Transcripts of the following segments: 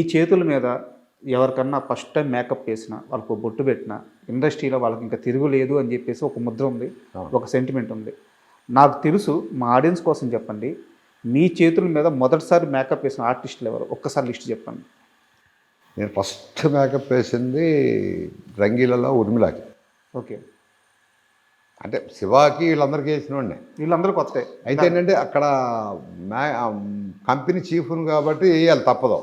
ఈ చేతుల మీద ఎవరికన్నా ఫస్ట్ టైం మేకప్ వేసిన వాళ్ళకు బొట్టు పెట్టిన ఇండస్ట్రీలో వాళ్ళకి ఇంకా తిరుగులేదు అని చెప్పేసి ఒక ముద్ర ఉంది. ఒక సెంటిమెంట్ ఉంది. నాకు తెలుసు మా ఆడియన్స్ కోసం చెప్పండి మీ చేతుల మీద మొదటిసారి మేకప్ వేసిన ఆర్టిస్టులు ఎవరు? ఒక్కసారి లిస్ట్ చెప్పండి. నేను ఫస్ట్ మేకప్ వేసింది రంగీలలో ఉర్మిళకి ఓకే. అంటే శివాకి వీళ్ళందరికీ వేసినోడినే. వీళ్ళందరూ కొత్త. అయితే ఏంటంటే అక్కడ మ్యా కంపెనీ చీఫ్ను కాబట్టి వేయాలి తప్పదు.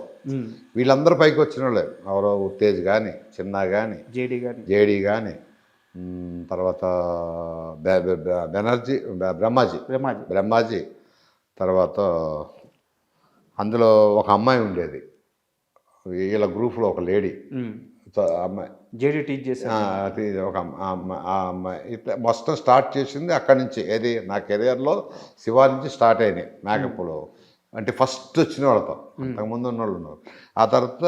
వీళ్ళందరూ పైకి వచ్చిన వాళ్ళే ఎవరో ఉత్తేజ్ కానీ చిన్న కానీ జేడీ కానీ జేడీ కానీ తర్వాత బెనర్జీ బ్రహ్మాజీ. రమాజీ బ్రహ్మాజీ. తర్వాత అందులో ఒక అమ్మాయి ఉండేది. వీళ్ళ గ్రూప్లో ఒక లేడీ. అమ్మాయి. జేడీ టీచ్ చేసి ఒక ఆ అమ్మాయి ఇట్లా మొత్తం స్టార్ట్ చేసింది అక్కడి నుంచి. ఏది నా కెరియర్లో శివ నుంచి స్టార్ట్ అయినాయి. మేకప్లో అంటే ఫస్ట్ వచ్చిన వాళ్ళతో. అంతకుముందు ఉన్న వాళ్ళు ఉన్నారు. ఆ తర్వాత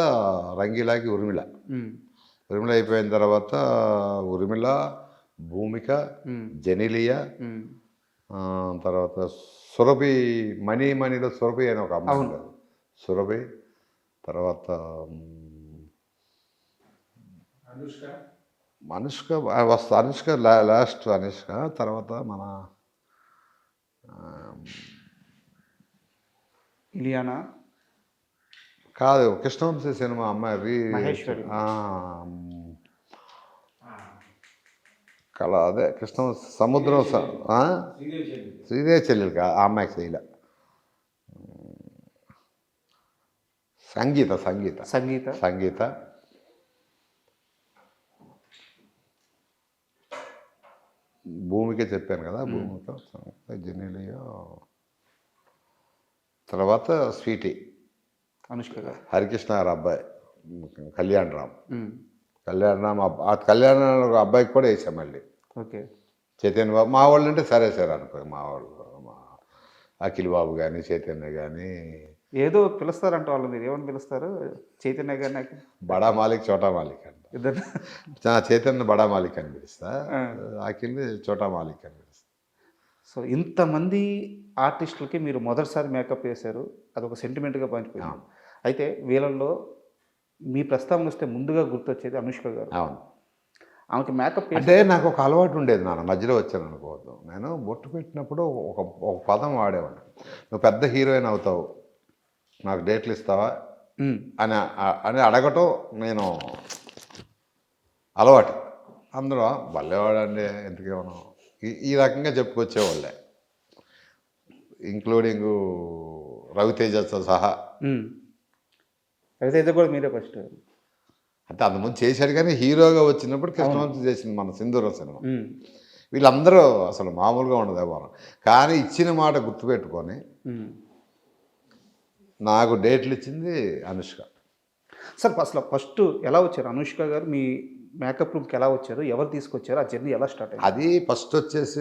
రంగీలాకి ఉర్మిళ ఉర్మిళ అయిపోయిన తర్వాత ఉర్మిళ భూమిక జెనిలియా ఆ, తర్వాత సురభి మణి మణిలో సురభి అని ఒక అమ్మాయి ఉండేది. సురభి తర్వాత అనుష్క. వస్తా అనుష్క లా- లాస్ట్ అనుష్క తర్వాత మన ఇలియానా? కాదు కృష్ణవంశీ సినిమా అమ్మాయి కళ అదే కృష్ణ సముద్రం? శ్రీదేవి చెల్లెలు కా ఆ అమ్మాయికి చేయలే సంగీత సంగీత. సంగీత. సంగీత. భూమికే చెప్పాను కదా భూమిక సంగీత జెనీలియో తర్వాత స్వీటీ. అనుష్క గారు. హరికృష్ణ గారి అబ్బాయి. కళ్యాణ్ రామ్. కళ్యాణ్ రామ్ అబ్బ- ఆ కళ్యాణ్ రామ్ అబ్బాయికి కూడా వేసాం మళ్ళీ. ఓకే. చైతన్య బాబు మా వాళ్ళు అంటే సరే సరే అనుకో మా వాళ్ళు మా అఖిల్ బాబు కానీ చైతన్య కానీ ఏదో పిలుస్తారంట వాళ్ళు మీరు ఏమని పిలుస్తారు? చైతన్య గారిని బడా మాలిక్ చోటా మాలిక్ అంట. చైతన్య బడా మాలిక్ అని పిలుస్తా. అఖిల్ చోటా మాలిక్ అని సో ఇంతమంది ఆర్టిస్టులకి మీరు మొదటిసారి మేకప్ వేశారు అదొక సెంటిమెంట్గా పంచిపోయింది అయితే వీళ్ళల్లో మీ ప్రస్తావన వస్తే ముందుగా గుర్తొచ్చేది అనుష్క గారు. అవును. ఆమెకి మేకప్ అంటే నాకు ఒక అలవాటు ఉండేది నాన్న మధ్యలో వచ్చాను అనుకోవద్దు. నేను బొట్టు పెట్టినప్పుడు ఒక ఒక పదం వాడేవాడిని. నువ్వు పెద్ద హీరోయిన్ అవుతావు నాకు డేట్లు ఇస్తావా. అని అని అడగటం నేను అలవాటు. అందులో భలేవాడండి ఎందుకేమో ఈ రకంగా చెప్పుకొచ్చేవాళ్ళే. ఇంక్లూడింగ్ రవితేజతో సహా. ఇది కూడా మీరే ఫస్ట్. అంటే అంతకుముందు చేశాడు కానీ హీరోగా వచ్చినప్పుడు కృష్ణవంశీ చేసింది మన సింధూరం సినిమా. వీళ్ళందరూ అసలు మామూలుగా ఉండదు ఎవరు కానీ ఇచ్చిన మాట గుర్తుపెట్టుకొని. నాకు డేట్లు ఇచ్చింది అనుష్క. సార్ అసలు ఫస్ట్ ఎలా వచ్చారు? అనుష్క గారు మీ మేకప్ రూమ్కి ఎలా వచ్చారు? ఎవరు తీసుకొచ్చారు? ఆ జర్నీ ఎలా స్టార్ట్ అయింది? అది ఫస్ట్ వచ్చేసి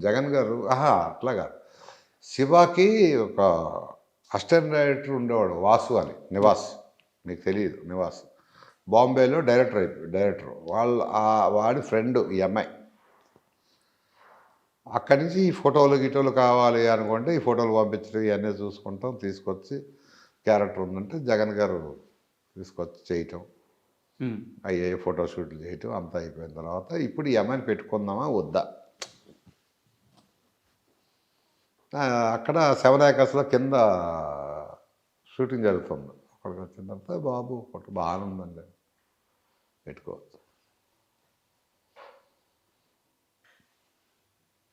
జగన్ గారు ఆహా అట్లా కాదు. శివాకి ఒక అసిస్టెంట్ డైరెక్టర్ ఉండేవాడు వాసు అని నివాస్. మీకు తెలియదు నివాస్. బాంబేలో డైరెక్టర్ అయిపోయి డైరెక్టర్. వాళ్ళ వాడి ఫ్రెండ్ ఈ అమ్మాయి. అక్కడి నుంచి ఈ ఫోటోలు గిటోలు కావాలి అనుకుంటే ఈ ఫోటోలు పంపించడం ఇవన్నీ చూసుకుంటాం తీసుకొచ్చి క్యారెక్టర్ ఉందంటే జగన్ గారు తీసుకొచ్చి చేయటం. అయ్యే ఫోటో షూట్లు చేయటం అంతా అయిపోయిన తర్వాత ఇప్పుడు ఈ అమ్మాయిని పెట్టుకుందామా వద్దా? అక్కడ సెవెన్ ఏకర్స్లో కింద షూటింగ్ జరుగుతుంది. అక్కడికి వచ్చిన తర్వాత బాబు ఫోటో బాగానే ఉందండి పెట్టుకోవచ్చు.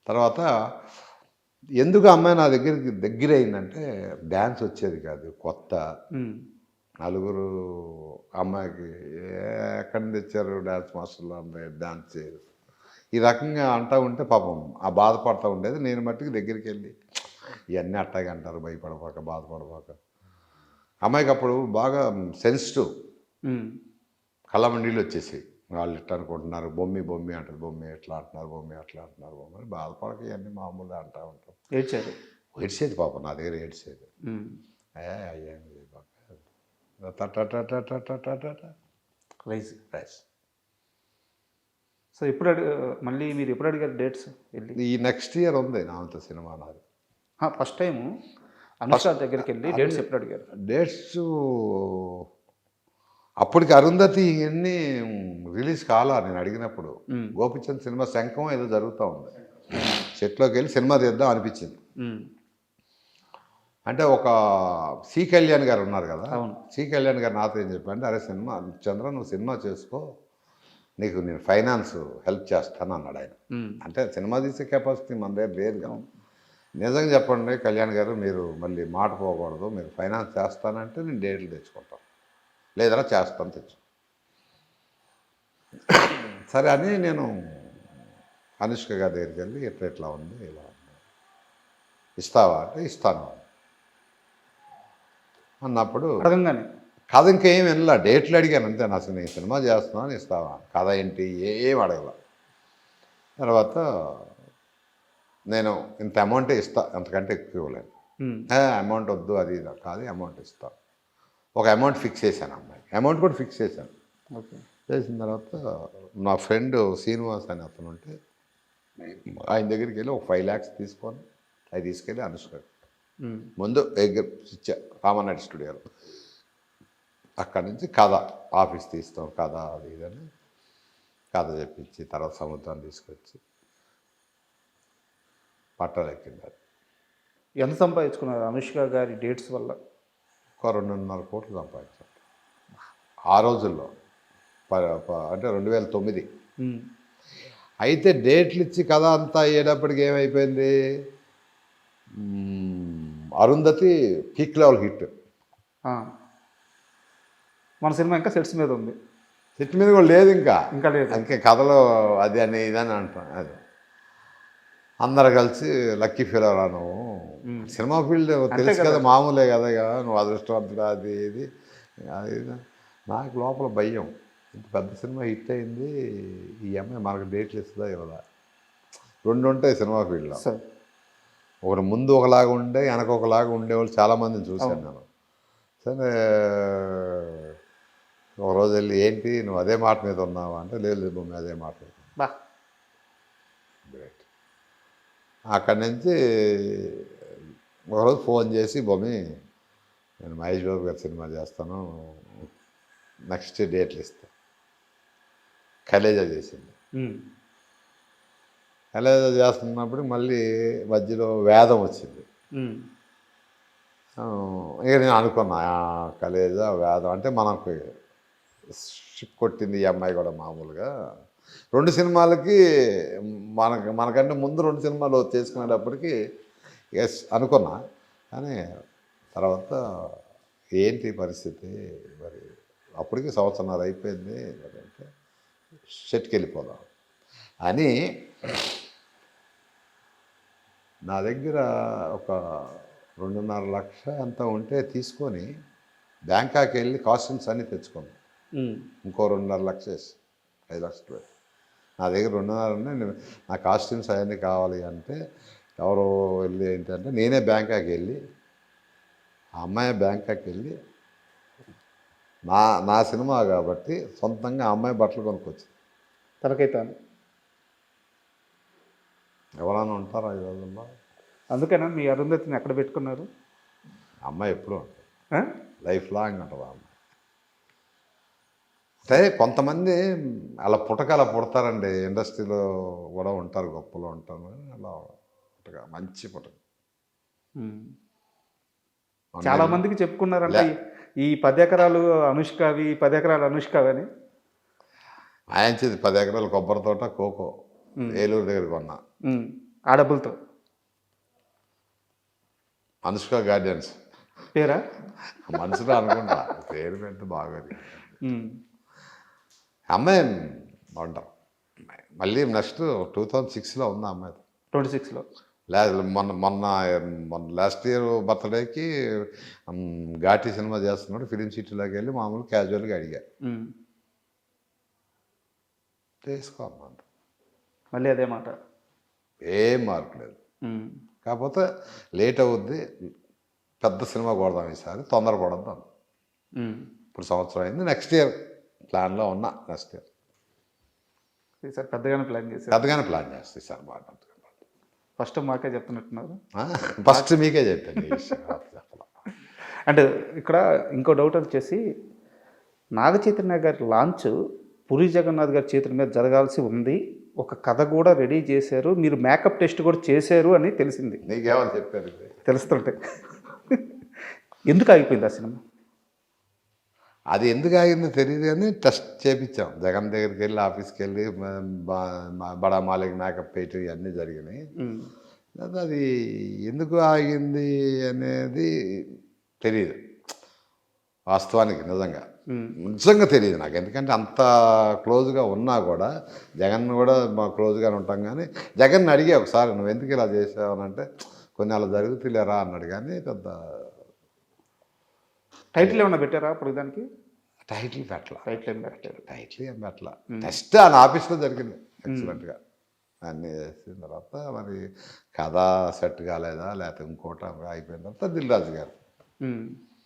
తర్వాత ఎందుకు అమ్మాయి నా దగ్గరికి దగ్గర అయిందంటే డ్యాన్స్ వచ్చేది కాదు కొత్త. నలుగురు అమ్మాయికి "ఏ- ఎక్కడి నుంచి తెచ్చారు డ్యాన్స్ మాస్టర్లు అమ్మాయి డ్యాన్స్ చేయరు. ఈ రకంగా అంటా ఉంటే పాపం ఆ బాధపడతా ఉండేది. నేను మట్టుకు దగ్గరికి వెళ్ళి ఇవన్నీ అట్టాగే అంటారు భయపడబాక బాధపడబాక. అమ్మాయికి అప్పుడు బాగా సెన్సిటివ్. మ్మ్. కళ్ళమండీలు వచ్చేసి వాళ్ళు ఇట్లా అనుకుంటున్నారు బొమ్మి బొమ్మి అంటారు బొమ్మి ఎట్లా అంటున్నారు బొమ్మి అట్లా అంటున్నారు బొమ్మి అని బాధపడక ఇవన్నీ మామూలుగా అంటూ ఉంటాం. ఏడ్చారు ఏడ్చేది పాపం నా దగ్గర ఏడ్చేది. మ్మ్. రైజ్ రైస్ సో ఎప్పుడు అడి మళ్ళీ మీరు ఎప్పుడు అడిగారు డేట్స్ వెళ్ళి. ఈ నెక్స్ట్ ఇయర్ ఉంది నామతో సినిమా నాది. ఫస్ట్ టైము అనుష్క దగ్గరికి వెళ్ళి డేట్స్ ఎప్పుడు అడిగారు? డేట్స్ అప్పటికి అరుంధతి ఇవన్నీ రిలీజ్ కాలా నేను అడిగినప్పుడు. గోపిచంద్ సినిమా శంఖం ఏదో జరుగుతూ ఉంది. సెట్లోకి వెళ్ళి సినిమా తీద్దాం అనిపించింది. అంటే ఒక సి కళ్యాణ్ గారు ఉన్నారు కదా. సి కళ్యాణ్ గారు నాతో ఏం చెప్పంటే అరే సినిమా చంద్ర నువ్వు సినిమా చేసుకో నీకు నేను ఫైనాన్స్ హెల్ప్ చేస్తాను అన్నాడు ఆయన. అంటే సినిమా తీసే కెపాసిటీ మన దగ్గర లేదు కదా. నిజంగా చెప్పండి కళ్యాణ్ గారు మీరు మళ్ళీ మాట పోకూడదు మీరు ఫైనాన్స్ చేస్తానంటే నేను డేట్లు తెచ్చుకుంటాను. లేదా చేస్తాను తెచ్చు. సరే అని నేను అనుష్క గారి దగ్గరికి వెళ్ళి ఇట్లా ఇట్లా ఉంది ఇలా ఉంది. ఇస్తావా అంటే ఇస్తాను. అన్నప్పుడు అడగంగానే. కథ ఇంకేం వినలా. డేట్లు అడిగాను. అంతే నా సినిమా ఈ సినిమా చేస్తున్నాను ఇస్తావా? కథ ఏంటి? ఏం అడగల. తర్వాత నేను ఇంత అమౌంటే ఇస్తా అంతకంటే ఎక్కువ ఇవ్వలేను. అమౌంట్ వద్దు అది ఇది కాదు అమౌంట్ ఇస్తా. ఒక అమౌంట్ ఫిక్స్ చేశాను అమ్మాయి. అమౌంట్ కూడా ఫిక్స్ చేశాను. ఓకే. చేసిన తర్వాత నా ఫ్రెండ్ శ్రీనివాస్ అని అతను ఉంటే ఆయన దగ్గరికి వెళ్ళి ఒక ఫైవ్ ల్యాక్స్ తీసుకొని అవి తీసుకెళ్ళి అనుష్క ఉమ్, ముందు ఎగ్ ఇచ్చా రామనాయుడు స్టూడియోలో. అక్కడి నుంచి కథ ఆఫీస్ తీస్తాం కథ అది ఇదని కథ చెప్పించి తర్వాత సముద్రాన్ని తీసుకొచ్చి పట్టాలు ఎక్కింది అది ఎంత సంపాదించుకున్నారు అనుష్క గారి డేట్స్ వల్ల? ఒక రెండున్నర కోట్లు సంపాదించాం ఆ రోజుల్లో అంటే రెండు వేల తొమ్మిది అయితే డేట్లు ఇచ్చి కథ అంతా అయ్యేటప్పటికి ఏమైపోయింది? Arundhati peak level hit. మన సినిమా ఇంకా సెట్స్ మీద ఉంది. సెట్ మీద కూడా లేదు ఇంకా. ఇంకా లేదు. అందుకే కథలో అది అని ఇదని అంటాం అది. అందరు కలిసి లక్కీ ఫీలర్ నువ్వు. సినిమా ఫీల్డ్ తెలుసు కదా. మామూలే కదా ఇక. నువ్వు అదృష్టవంతుడు అది ఇది. అది. నాకు లోపల భయం. ఇంత పెద్ద సినిమా హిట్ అయింది ఈ అమ్మాయి మనకు డేట్లు ఇస్తుందా ఇవ్వదా? రెండు ఉంటాయి సినిమా ఫీల్డ్లో. ఒకటి ముందు ఒకలాగా ఉండే వెనక ఒకలాగా ఉండేవాళ్ళు చాలామందిని చూశాను నేను. సరే ఒక రోజు వెళ్ళి ఏంటి నువ్వు అదే మాట మీద ఉన్నావా? అంటే లేదు లేదు భూమి అదే మాట మీద ఉన్నా." బా. గ్రేట్ అక్కడి నుంచి ఒకరోజు ఫోన్ చేసి భూమి నేను మహేష్ బాబు గారి సినిమా చేస్తాను. నెక్స్ట్ డేట్లు ఇస్తా. కలేజా చేసింది. ఉమ్, కలేజా చేస్తున్నప్పుడు మళ్ళీ మధ్యలో వేదం వచ్చింది. ఇక నేను అనుకున్నా కలేజా వేదం అంటే మనకు షిప్ కొట్టింది ఈ అమ్మాయి కూడా మామూలుగా. రెండు సినిమాలకి మనకు మనకంటే ముందు రెండు సినిమాలు చేసుకునేటప్పటికి ఎస్ అనుకున్నా కానీ తర్వాత ఏంటి పరిస్థితి? మరి అప్పటికి సంవత్సరాలు అయిపోయింది మరి అంటే షెట్కి వెళ్ళిపోదాం అని నా దగ్గర ఒక రెండున్నర లక్ష అంత ఉంటే తీసుకొని బ్యాంకాక్ వెళ్ళి కాస్ట్యూమ్స్ అన్నీ ఉమ్, ఇంకో రెండున్నర లక్ష వేసి ఐదు లక్షలు నా దగ్గర రెండున్నర ఉన్నాయి నేను నా కాస్ట్యూమ్స్ అవన్నీ కావాలి అంటే ఎవరో వెళ్ళి ఏంటంటే నేనే బ్యాంకాక్ వెళ్ళి ఆ అమ్మాయి బ్యాంకాక్ వెళ్ళి నా నా సినిమా కాబట్టి సొంతంగా అమ్మాయి బట్టలు కొనుక్కొచ్చింది. తనకైతాను. ఎవరైనా ఉంటారా ఈ రోజుల్లో? అందుకేనా? మీ అరుంధతిని ఎక్కడ పెట్టుకున్నారు? అమ్మాయి ఎప్పుడూ ఉంటుంది? లైఫ్ లాంగ్ ఉంటుంది అమ్మాయి అంటే కొంతమంది అలా పుట్టక అలా పుడతారండి. ఇండస్ట్రీలో కూడా ఉంటారు గొప్పలో ఉంటారు. అలా పుట్టక మంచి పుట్టక. చాలా మందికి చెప్పుకున్నారంటే ఈ- పది ఎకరాలు అనుష్కవి ఈ పది ఎకరాలు అనుష్కవి అని. ఆయనచేది పది ఎకరాల కొబ్బరి తోట కోకో. ఏలూరు దగ్గర కొన్నా. ఆ డబ్బులతో అనుష్క గార్డెన్స్. పేరా? మనసులో అనుకుంటా. పేరు బాగోదు. ఉమ్, అమ్మాయి బాగుంటాం. మళ్ళీ నెక్స్ట్ టూ థౌజండ్ సిక్స్లో ఉంది అమ్మాయి ట్వంటీ సిక్స్లో. మొన్న మొన్న మొన్న లాస్ట్ ఇయర్ బర్త్డేకి ఘాటి సినిమా చేస్తున్నాడు. ఫిలిం సిటీలోకి వెళ్ళి మామూలు క్యాజువల్గా అడిగా. చేసుకో అమ్మా. మళ్ళీ అదే మాట. ఏం మార్పు లేదు. కాకపోతే లేట్ అవుద్ది పెద్ద సినిమా కొడదాం ఈసారి తొందరపడద్దు. ఇప్పుడు సంవత్సరం అయింది నెక్స్ట్ ఇయర్ ప్లాన్లో ఉన్నా నెక్స్ట్ ఇయర్. ఈసారి పెద్దగానే ప్లాన్ చేశారు పెద్దగానే ప్లాన్ చేస్తాయి సార్ బాగా ఫస్ట్ మాకే చెప్తున్నట్టున్నారు. ఫస్ట్ మీకే చెప్పాను. అంటే ఇక్కడ ఇంకో డౌట్ వచ్చేసి నాగ చైతన్య గారి లాంచ్ పురి జగన్నాథ్ గారి చేతుల మీద జరగాల్సి ఉంది. ఒక కథ కూడా రెడీ చేశారు. మీరు మేకప్ టెస్ట్ కూడా చేశారు అని తెలిసింది. నీకేమని చెప్పారు? తెలుస్తుంటే. ఎందుకు ఆగిపోయింది ఆ సినిమా? అది ఎందుకు ఆగిందో తెలియదు కానీ టెస్ట్ చేపించాం. జగన్ దగ్గరికి వెళ్ళి ఆఫీస్కి వెళ్ళి బడా మాలిక్ మేకప్ వేయటం ఇవన్నీ జరిగినాయి. అది ఎందుకు ఆగింది అనేది తెలియదు వాస్తవానికి నిజంగా. నిజంగా తెలియదు నాకు. ఎందుకంటే అంత క్లోజ్గా ఉన్నా కూడా జగన్ కూడా మా క్లోజ్గానే ఉంటాం కానీ జగన్ అడిగే ఒకసారి నువ్వు ఎందుకు ఇలా చేసావు? అని అంటే కొన్ని అలా జరుగుతులేరా? అన్నాడు కానీ పెద్ద టైటిల్ ఏమైనా పెట్టారా అప్పుడు దానికి? టైటిల్ పెట్టల. టైటిల్ ఏం పెట్టారు టైటిల్ ఏం పెట్టల. టెస్ట్ ఆయన ఆఫీస్లో జరిగింది ఎక్సలెంట్గా. అన్నీ చేసిన తర్వాత మరి కథ సెట్ కాలేదా? లేకపోతే ఇంకోట అయిపోయిన తర్వాత దిల్ రాజు గారు.